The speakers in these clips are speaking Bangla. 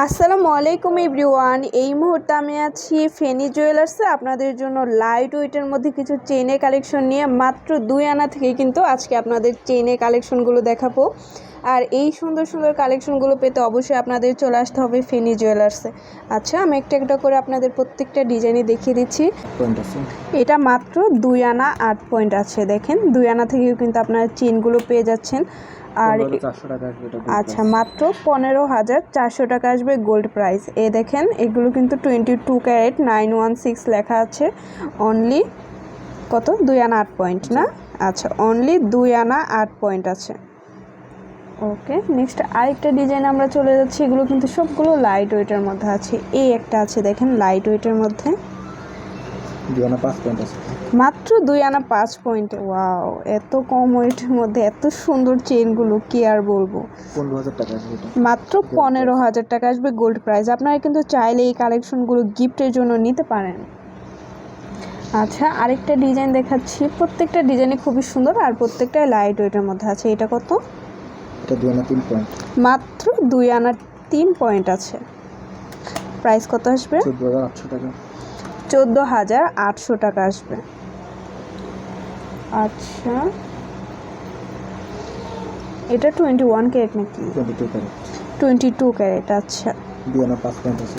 আসসালামু আলাইকুম এভরিওয়ান। এই মুহূর্তে আমি আছি ফেনি জুয়েলার্সে আপনাদের জন্য লাইট ওয়েটের মধ্যে কিছু চেনে কালেকশন নিয়ে মাত্র দুই আনা থেকে কিন্তু আজকে আপনাদের চেনের কালেকশনগুলো দেখাবো। আর এই সুন্দর সুন্দর কালেকশনগুলো পেতে অবশ্যই আপনাদের চলে আসতে হবে ফেনি জুয়েলার্সে আচ্ছা আমি একটা একটা করে আপনাদের প্রত্যেকটা ডিজাইনে দেখিয়ে দিচ্ছি। এটা মাত্র দুই আনা আট পয়েন্ট আছে। দেখেন দুই আনা থেকেও কিন্তু আপনারা চেনগুলো পেয়ে যাচ্ছেন। আর আচ্ছা মাত্র পনেরো হাজার চারশো টাকা আসবে গোল্ড প্রাইস এ দেখেন এগুলো কিন্তু twenty two carat nine one six লেখা আছে। অনলি কত? দুই আনা আট পয়েন্ট না? আচ্ছা অনলি দুই আনা আট পয়েন্ট আছে। ওকে নেক্সট আরেকটা ডিজাইন আমরা চলে যাচ্ছি। এগুলো কিন্তু সবগুলো লাইট ওয়েটের মধ্যে আছে। এই একটা আছে দেখেন লাইট ওয়েটের মধ্যে। দুই আনা পাঁচ পয়েন্ট আছে। মাত্র দুই আনা পাঁচ পয়েন্টে ওয়াও এত কম ওয়েটের মধ্যে এত সুন্দর চেনগুলো কি আর বলব? পনেরো হাজার টাকা আসবে মাত্র পনেরো হাজার। টাকা আসবে গোল্ড প্রাইস আপনারা কিন্তু চাইলে এই কালেকশনগুলো গিফটের জন্য নিতে পারেন। আচ্ছা আরেকটা ডিজাইন দেখাচ্ছি। প্রত্যেকটা ডিজাইনই খুবই সুন্দর আর প্রত্যেকটা লাইট ওয়েটের মধ্যে আছে। এটা কত? এটা দুই আনা তিন পয়েন্ট মাত্র দুই আনার তিন পয়েন্ট আছে। প্রাইস কত আসবে? চোদ্দ হাজার আটশো টাকা। চোদ্দ হাজার আটশো টাকা আসবে। আচ্ছা। এটা টোয়েন্টি ওয়ান ক্যারেট নাকি টোয়েন্টি টু ক্যারেট আচ্ছা। দুই আনা পাঁচ পয়েন্ট আছে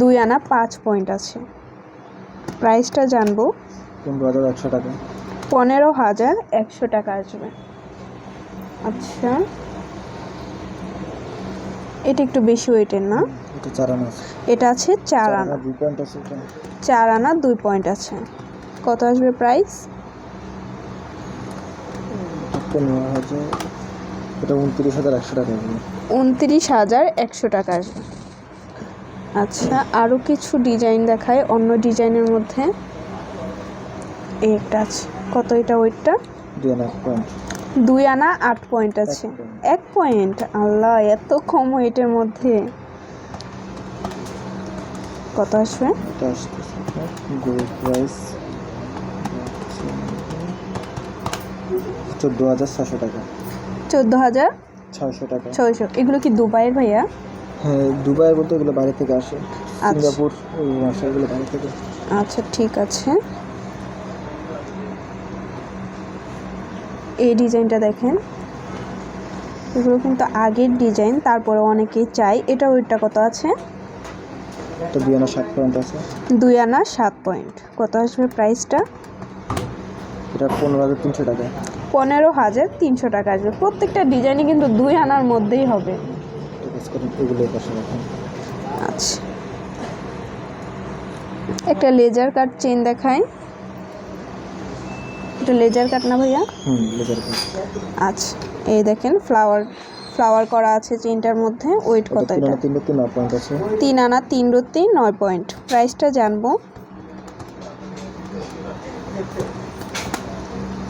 দুই আনা পাঁচ পয়েন্ট আছে। প্রাইসটা জানব? পনেরো হাজার একশো টাকা। পনেরো হাজার একশো টাকা আসবে। আচ্ছা। এটা একটু বেশি ওয়েটের না। এটা চার আনা আছে। এটা আছে চার আনা চার আনা দুই পয়েন্ট আছে। কত আসবে প্রাইস এটা উনত্রিশ হাজার একশো টাকা আসবে উনত্রিশ হাজার একশো টাকা আসবে। আচ্ছা আরও কিছু ডিজাইন দেখায় অন্য ডিজাইনের মধ্যে। একটা আছে। কত এটা ওয়েটটা দুই পয়েন্ট দুই আনা আট পয়েন্ট আছে। এক পয়েন্ট আল্লাহ এত কম ওয়েটের মধ্যে। কত আসবে? গোল্ড প্রাইস চোদ্দ হাজার ছশো টাকা। চোদ্দ হাজার ছয়শো টাকা। ছয়শো। এগুলো কি দুবাইয়ের ভাইয়া? হ্যাঁ দুবাই বলতে এগুলো বাইরে থেকে আসে। আচ্ছা। সিঙ্গাপুর ওই আসে এগুলো বাইরে থেকে। আচ্ছা ঠিক আছে। এই ডিজাইনটা দেখেন। এগুলো কিন্তু আগের ডিজাইন তারপরে অনেকেই চাই এটা ওইটা কত আছে? দুই আনা ষাট পয়েন্ট আছে। দুই আনা সাত পয়েন্ট। কত আসবে প্রাইসটা? এটা পনেরো হাজার তিনশো টাকা। পনেরো হাজার তিনশো টাকা আসবে। প্রত্যেকটা ডিজাইনই কিন্তু দুই আনার মধ্যেই হবে। আচ্ছা। একটা লেজার কাট চেন দেখায় এটা লেজার কাট না ভাইয়া? আচ্ছা এই দেখেন ফ্লাওয়ার ফ্লাওয়ার করা আছে চেনটার মধ্যে ওয়েট কত তিন এটা? তিন আনা তিন রত্তি নয় পয়েন্ট প্রাইসটা জানব।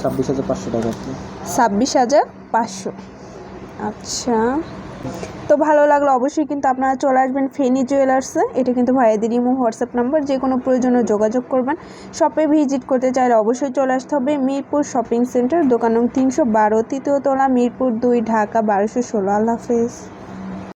ছাব্বিশ হাজার পাঁচশো টাকা। ছাব্বিশ হাজার পাঁচশো। আচ্ছা। তো ভালো লাগল অবশ্যই কিন্তু আপনারা চলে আসবেন ফেনি জুয়েলার্সে এটা কিন্তু ভাইয়াদের ইমো, হোয়াটসঅ্যাপ নাম্বার, যে কোনো প্রয়োজনে যোগাযোগ করবেন। শপে ভিজিট করতে চাইলে অবশ্যই চলে আসতে হবে মিরপুর শপিং সেন্টার দোকান নং তিনশো বারো তৃতীয়তলা মিরপুর দুই, ঢাকা বারোশো ষোলো। আল্লাহ হাফেজ।